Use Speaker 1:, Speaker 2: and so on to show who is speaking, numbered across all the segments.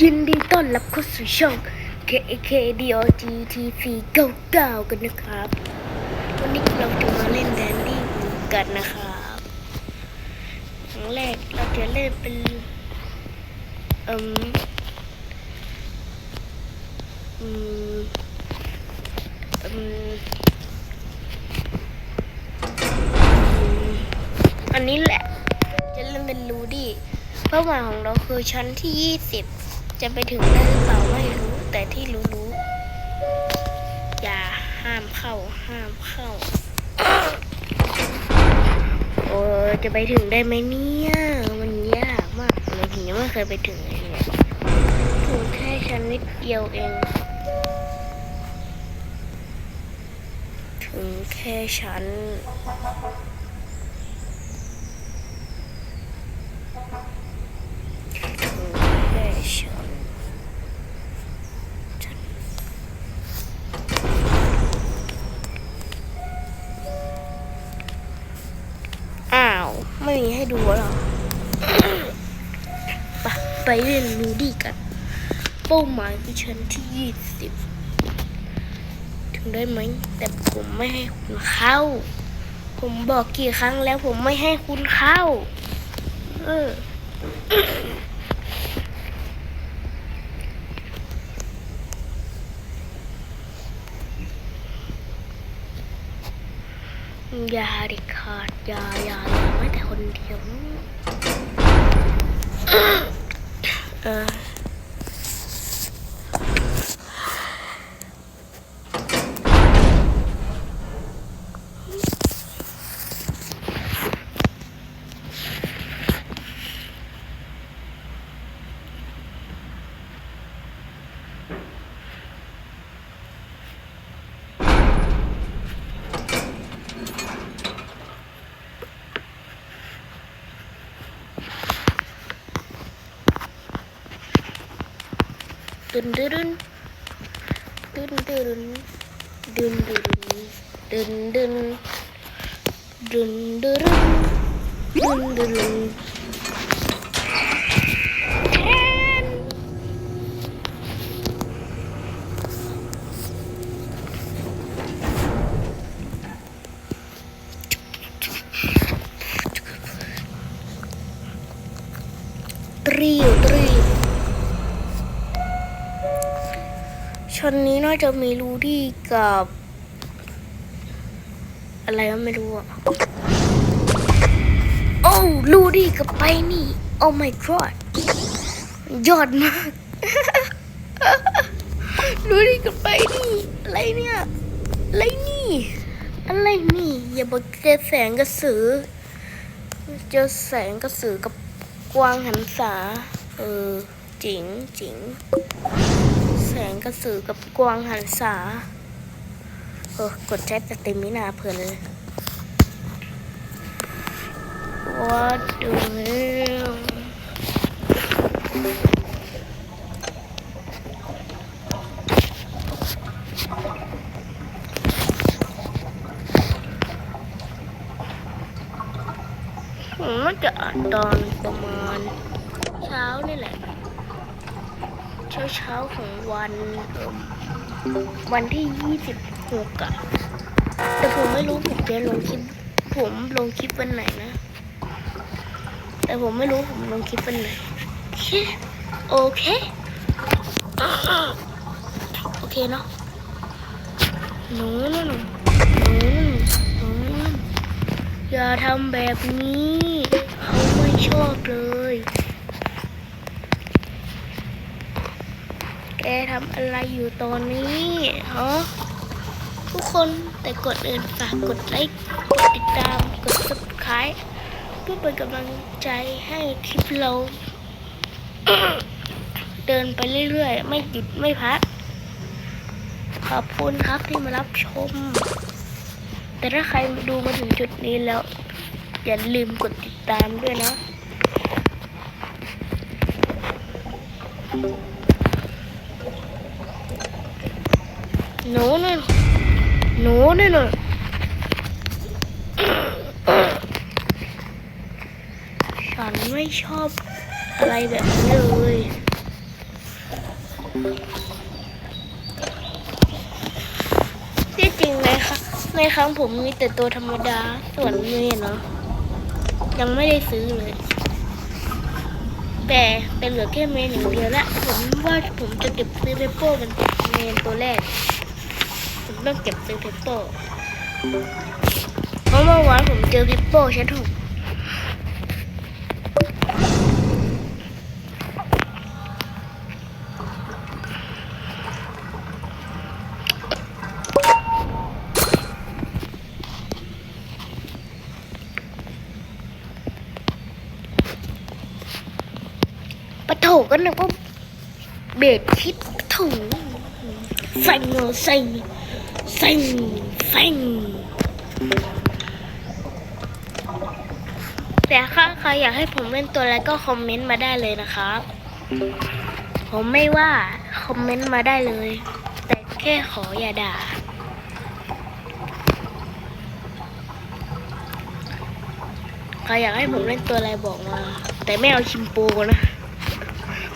Speaker 1: ยินดีต้อนรับเข้าสู่ช่อง KK DOG TV 99กันนะครับ วันนี้เราจะมาเล่นแดนดี้กันนะครับครั้งแรกเราจะเล่นเป็นเอืมอืมอืมอืมอันนี้แหละ จะเล่นเป็นรูดี้เป้าหมายของเราคือชั้นที่20จะไปถึงได้หรือเปล่าไม่รู้ แต่ที่รู้รู้อย่าห้ามเข้าห้ามเข้า โอ้จะไปถึงได้ไหมเนี่ยมันยากมากเลยผมยังไม่เคยไปถึงเลยเนี่ยถึงแค่ชั้นนิดเดียวเอง ถึงแค่ชั้น ถึงแค่ชั้นชั้นอ้าว ไม่มีให้ดูหรอไปไปเล่นรูดี้กัน เป้าหมายคือชั้นที่ยี่สิบถึงได้ไหม แต่ผมไม่ให้คุณเข้า ผมบอกกี่ครั้งแล้วผมไม่ให้คุณเข้า เอออย่าด็ดขาดอย่าอย่า koyuyorum. തുരുൻ തുരുൻ തുരുൻ തുരുൻ തുരുൻ തുരുൻ ชั้นนี้น่าจะมีรูดี้กับ อะไรก็ไม่รู้อะโอ้รูดี้กับไปนี่โอ้ my god ยอดมากรูดี้กับไปนี่อะไรเนี่ยอะไรนี่อะไรนี่อย่าบอกเจอแสงกระสือ เจอแสงกระสือกับกวางหันษาเออจิ๋งจิ๋ง กระสือกับกวางหันษาเออกดใช้สเตมินาเพลินเลย What the hell ผมน่าจะอ่านตอนประมาณเช้านี่แหละ เช้าเช้าๆของวันวันที่ยี่สิบหกอะแต่ผมไม่รู้ผมจะลงคลิป ผมลงคลิปวันไหนนะ แต่ผมไม่รู้ผมลงคลิปวันไหน โอเค โอเคอเคเนาะหนูนั่นหนูหนูนั่นอย่าทำแบบนี้ เขาไม่ชอบเลย กทำอะไรอยู่ตอนนี้ฮะทุกคนแต่กดอื่นฝากกดไลค์กดติดตามกด subscribe เพื่อเป็นกำลังใจให้คลิปเรา เดินไปเรื่อยๆ ไม่หยุดไม่พัก ขอบคุณครับที่มารับชม แต่ถ้าใครดูมาถึงจุดนี้แล้ว อย่าลืมกดติดตามด้วยนะ หนูนั่นหนูนั่นน่ะฉันไม่ชอบอะไรแบบนี้เลยที่จริงเลยค่ะในครั้งผมมีแต่ตัวธรรมดา ส่วนเมนเนาะยังไม่ได้ซื้อเลย แต่เป็นเหลือแค่เมนอย่างเดียวละผมว่าผมจะเก็บซื้อเปโป้เป็นเมนตัวแรก ต้องเก็บซื้อเพปโป้เพราะเมื่อวานผมเจอเพปโป้ชั้นหกปะโถก็นึกว่าเบรดคิดปะโถใส่เงาใส่ ใส่ใส่แต่ถ้าใครอยากให้ผมเล่นตัวอะไรก็คอมเมนต์มาได้เลยนะครับ ผมไม่ว่าคอมเมนต์มาได้เลย แต่แค่ขออย่าด่า ใครอยากให้ผมเล่นตัวอะไรบอกมา แต่ไม่เอาชิมโปนะ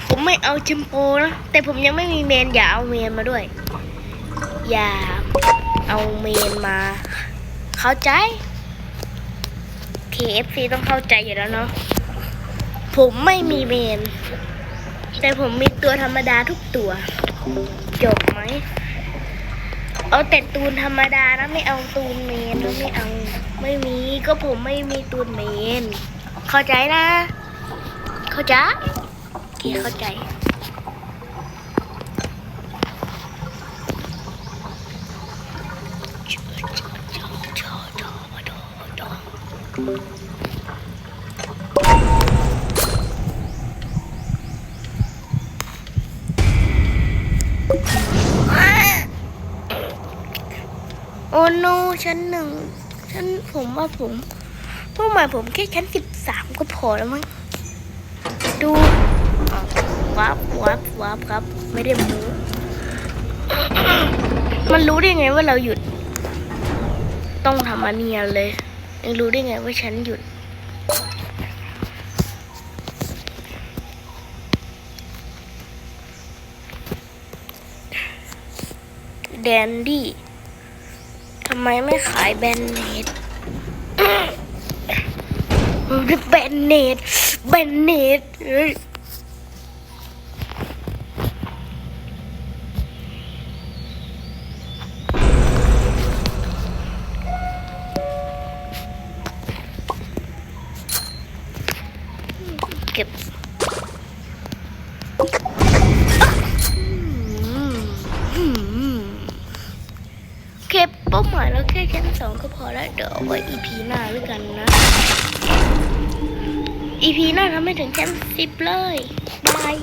Speaker 1: ผมไม่เอาชิมโปนะ แต่ผมยังไม่มีเมนอย่าเอาเมนมาด้วย อย่าเอาเมนมา เข้าใจ KFC ต้องเข้าใจอยู่แล้วเนาะผมไม่มีเมน แต่ผมมีตัวธรรมดาทุกตัว จบไหม เอาแต่ตูนธรรมดานะไม่เอาตูนเมนนะไม่เอา ไม่มีก็ผมไม่มีตูนเมน เข้าใจนะ เข้าใจโอเคเข้าใจ โอ้โนชั้นหนึ่งชั้นผมว่าผมเป้าหมายผมแค่ชั้นสิบสามก็พอแล้วมั้งดูวับวับวับครับ ไม่ได้มูมันรู้ได้ไงว่าเราหยุด ต้องทำอันเนียนเลย ยังรู้ได้ไงว่าฉันหยุด แดนดี้ทำไมไม่ขายแบนเนตแบนเนตแบนเนต หมายเราแค่ชั้นสองก็พอแล้วเดี๋ยวเอาไว้ EP หน้าแล้วกันนะ EP หน้าทำให้ถึงชั้นสิบเลยบาย